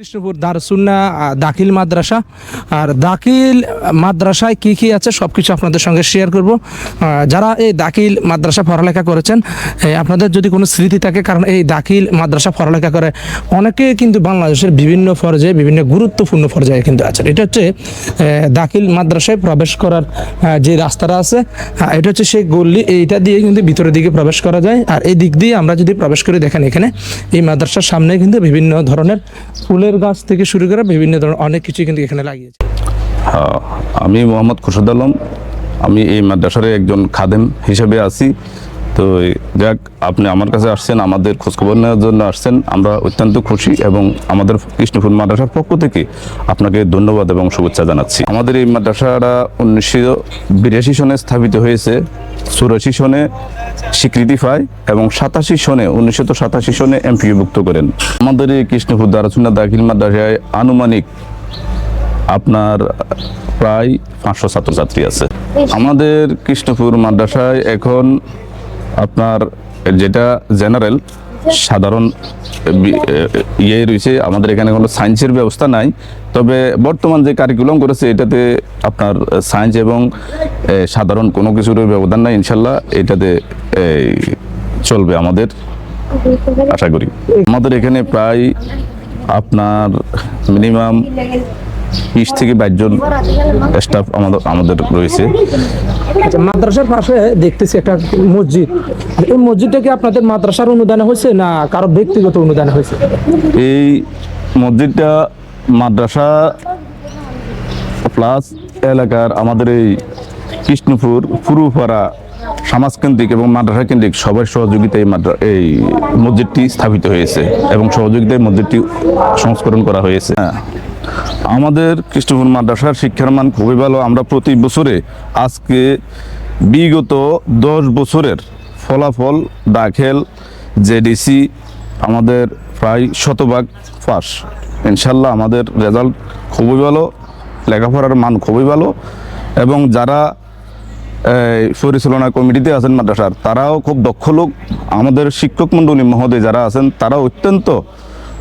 কৃষ্ণপুর দারসুন্না দাখিল মাদ্রাসা। আর দাখিল মাদ্রাসায় কি কি আছে সব কিছু আপনাদের সঙ্গে শেয়ার করব। যারা এই দাখিল মাদ্রাসা পড়ালেখা করেছেন আপনাদের যদি কোনো স্মৃতি থাকে, কারণ এই দাখিল মাদ্রাসা পড়ালেখা করে অনেকে কিন্তু বাংলাদেশের বিভিন্ন পর্যায়ে, বিভিন্ন গুরুত্বপূর্ণ পর্যায়ে কিন্তু আছেন। এটা হচ্ছে দাখিল মাদ্রাসায় প্রবেশ করার যে রাস্তাটা আছে এটা হচ্ছে সেই গল্লি এইটা দিয়ে কিন্তু ভিতরের দিকে প্রবেশ করা যায়। আর এই দিক দিয়ে আমরা যদি প্রবেশ করে, দেখেন এখানে এই মাদ্রাসার সামনে কিন্তু বিভিন্ন ধরনের ফুলের গাছ থেকে শুরু করে বিভিন্ন ধরনের অনেক কিছু কিন্তু এখানে লাগিয়েছে। আমি মোহাম্মদ খুরশদ আলম। আমি এই মাদ্রাসার একজন খাদেম হিসেবে আছি। তো যাক, আপনি আমার কাছে আসছেন, আমাদের খোঁজখবর নেওয়ার জন্য আসছেন। আমরা অত্যন্ত খুশি এবং আমাদের কৃষ্ণপুর মাদ্রাসার পক্ষ থেকে আপনাকে ধন্যবাদ এবং শুভেচ্ছা জানাচ্ছি। আমাদের এই মাদ্রাসাটা উনিশশো বিরাশি সনে স্থাপিত হয়েছে। চুরাশি সনে স্বীকৃতি পায় এবং সাতাশি সনে উনিশশো সাতাশি সনে এমপিভুক্ত করেন। আমাদের এই কৃষ্ণপুর দারাচুন্না দাখিল মাদ্রাসায় আনুমানিক আপনার প্রায় পাঁচশো ছাত্রছাত্রী আছে। আমাদের কৃষ্ণপুর মাদ্রাসায় এখন আপনার যেটা জেনারেল সাধারণ ইয়ে রয়েছে। আমাদের এখানে কোনো সায়েন্সের ব্যবস্থা নাই। তবে বর্তমান যে কারিকুলাম করেছে, এটাতে আপনার সায়েন্স এবং সাধারণ কোনো কিছুর ব্যবধান নাই, ইনশাল্লাহ। এটাতে চলবে আমাদের। আশা করি। আমাদের এখানে প্রায় আপনার মিনিমাম বিশ থেকে বাইশ জন স্টাফ আমাদের আমাদের রয়েছে। আচ্ছা মাদ্রাসার পাশে দেখতেছি একটা মসজিদ। এই মসজিদটা কি আপনাদের মাদ্রাসার অনুদানে হয়েছে না কারও ব্যক্তিগত অনুদানে হয়েছে? এই মসজিদটা মাদ্রাসা প্লাস এলাকার আমাদের এই কৃষ্ণপুর পুরুপাড়া সমাজকেন্দ্রিক এবং মাদ্রাসা কেন্দ্রিক সবার সহযোগিতায় এই মাদ্রা এই মসজিদটি স্থাপিত হয়েছে এবং সহযোগিতায় মসজিদটি সংস্করণ করা হয়েছে। হ্যাঁ আমাদের কৃষ্ণপুর মাদ্রাসার শিক্ষার মান খুবই ভালো। আমরা প্রতি বছরে আজকে বিগত দশ বছরের ফলাফল দাখেল জেডিসি আমাদের প্রায় শতভাগ পাস। ইনশাল্লাহ আমাদের রেজাল্ট খুবই ভালো, লেখাপড়ার মান খুবই ভালো এবং যারা পরিচালনা কমিটিতে আছেন মাদ্রাসার, তারাও খুব দক্ষ লোক। আমাদের শিক্ষক মণ্ডলী মহোদয় যারা আছেন তারা অত্যন্ত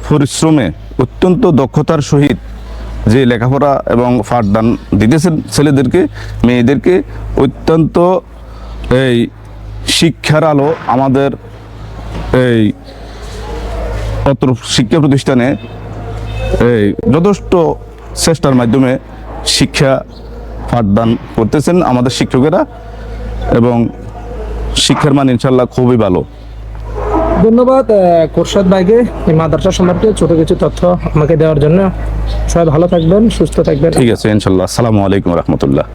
পরিশ্রমে, অত্যন্ত দক্ষতার সহিত যে লেখাপড়া এবং পাঠদান দিতেছেন ছেলেদেরকে, মেয়েদেরকে, অত্যন্ত এই শিক্ষার আলো আমাদের এই অত্র শিক্ষা প্রতিষ্ঠানে এই যথেষ্ট চেষ্টার মাধ্যমে শিক্ষা পাঠদান করতেছেন আমাদের শিক্ষকেরা এবং শিক্ষার মান ইনশাল্লাহ খুবই ভালো। ধন্যবাদ কোরশাদ ভাইকে, এই মাদ্রাসা সম্পর্কে ছোট কিছু তথ্য আমাকে দেওয়ার জন্য। সবাই ভালো থাকবেন, সুস্থ থাকবেন। ঠিক আছে, ইনশাল্লাহ। আসসালামু আলাইকুম রহমতুল্লাহ।